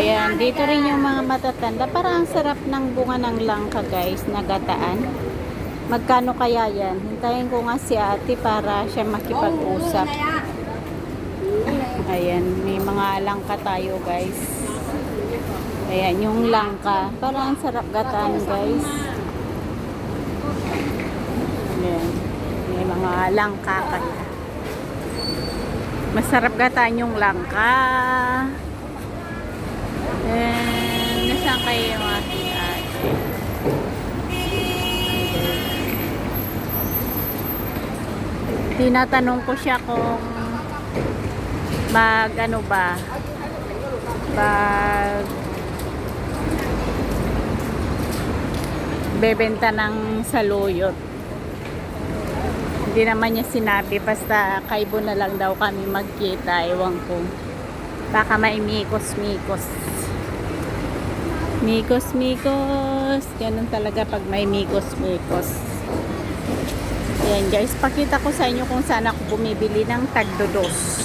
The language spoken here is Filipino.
Ayan, dito rin yung mga matatanda. Parang ang sarap ng bunga ng langka guys, nagataan. Magkano kaya yan? Hintayin ko nga si ate para siya makipag-usap. Ayan, may mga langka tayo guys. Ayan, yung langka. Parang ang sarap gataan guys. Ayan, may mga langka kaya. Masarap gataan yung langka. And, Tinatanong ko siya kung mag ano ba mag bebenta ng saluyot. Hindi naman niya sinabi basta kaibo na lang daw kami magkita ewan ko. Baka may mikos-mikos mikos-mikos ganun talaga pag may mikos-mikos yan guys. Pakita ko sa inyo kung saan ako bumibili ng tagdodos